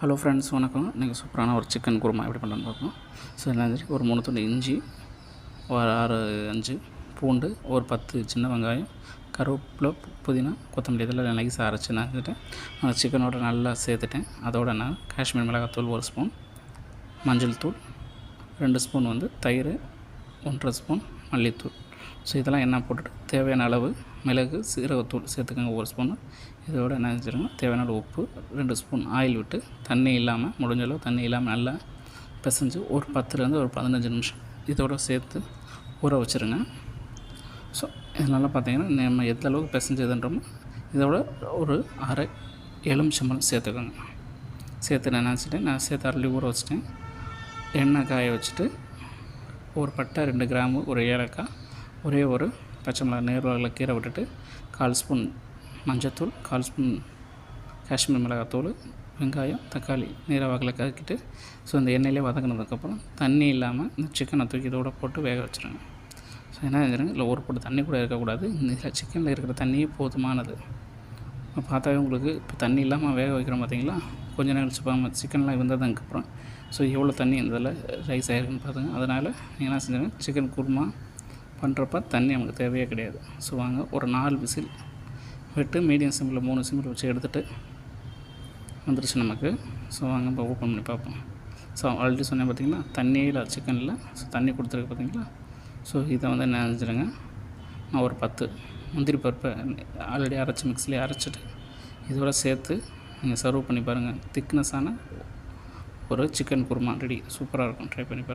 Hello friends வணக்கம். இன்றைக்கி சூப்பரான ஒரு சிக்கன் குருமா எப்படி பண்ணுறேன்னு பார்ப்போம். ஸோ என்ன ஒரு மூணு துண்டு இஞ்சி ஒரு ஆறு அஞ்சு பூண்டு ஒரு பத்து சின்ன வெங்காயம் கருவேப்பிலை புதினா கொத்தமல்லி இதெல்லாம் நைஸாக அரைச்சி நான் செஞ்சுட்டேன் அந்த சிக்கனோட நல்லா சேர்த்துட்டேன். அதோட நான் காஷ்மீர் மிளகாத்தூள் ஒரு ஸ்பூன் மஞ்சள் தூள் ரெண்டு ஸ்பூன் வந்து தயிர் ஒன்றரை ஸ்பூன் மல்லித்தூள். ஸோ இதெல்லாம் எண்ணெய் போட்டுட்டு தேவையான அளவு மிளகு சீரகத்தூள் சேர்த்துக்கோங்க ஒரு ஸ்பூன் இதோட என்ன செஞ்சுருங்க தேவையான அளவு உப்பு ரெண்டு ஸ்பூன் ஆயில் விட்டு தண்ணி இல்லாமல் முடிஞ்ச அளவு தண்ணி இல்லாமல் நல்லா பிசைஞ்சு ஒரு பத்துலேருந்து ஒரு பதினஞ்சு நிமிஷம் இதோட சேர்த்து ஊற வச்சுருங்க. ஸோ இதனால் பார்த்தீங்கன்னா நம்ம எந்த அளவுக்கு பிசைஞ்சதுன்றோமோ இதோட ஒரு அரை எலுமிச்சம்பழம் சேர்த்துக்கோங்க. சேர்த்து நான் நினச்சிட்டேன் நான் சேர்த்து அரளி ஊற வச்சிட்டேன். எண்ணெய் காய வச்சுட்டு ஒரு பட்டை ரெண்டு கிராம்பு ஒரு ஏலக்காய் ஒரே ஒரு பச்சை மிளகா நேர்வாகில் கீரை விட்டுட்டு கால் ஸ்பூன் மஞ்சத்தூள் கால் ஸ்பூன் காஷ்மீர் மிளகாத்தூள் வெங்காயம் தக்காளி நீரவாகில் கலக்கிட்டு ஸோ இந்த எண்ணெயிலே வதங்கினதுக்கப்புறம் தண்ணி இல்லாமல் இந்த சிக்கனை தூக்கி இதோட போட்டு வேக வச்சுருங்க. ஸோ என்ன செஞ்சுருங்க? இல்லை ஒரு போட்டு தண்ணி கூட இருக்கக்கூடாது. இந்த சிக்கனில் இருக்கிற தண்ணியே போதுமானது. பார்த்தாவே உங்களுக்கு இப்போ தண்ணி இல்லாமல் வேக வைக்கிறோம் பார்த்தீங்களா? கொஞ்ச நேரம் கழிச்சு சிக்கன்லாம் வெந்ததுக்கப்புறம். ஸோ எவ்வளோ தண்ணி இதில் ரைஸ் ஆகிருக்குன்னு பார்த்துங்க அதனால் நீங்கள் என்ன செஞ்சுருங்க? சிக்கன் குருமா பண்ணுறப்ப தண்ணி நமக்கு தேவையே கிடையாது. ஸோ வாங்க ஒரு நாலு விசில் விட்டு மீடியம் சிம்மில் மூணு சிம்மில் வச்சு எடுத்துகிட்டு வந்துருச்சு நமக்கு. ஸோ வாங்க இப்போ ஓப்பன் பண்ணி பார்ப்போம். ஸோ ஆல்ரெடி சொன்னேன் பார்த்தீங்களா? தண்ணியில் இல்லை சிக்கனில் ஸோ தண்ணி கொடுத்துருக்கு பார்த்தீங்களா? ஸோ இதை வந்து என்ன நான் ஒரு பத்து முந்திரி பருப்பை ஆல்ரெடி அரைச்சி மிக்ஸிலே அரைச்சிட்டு இதோட சேர்த்து நீங்கள் சர்வ் பண்ணி பாருங்கள் திக்னஸான ஒரு சிக்கன் குருமா ரெடி சூப்பராக இருக்கும். ட்ரை பண்ணி பாருங்கள்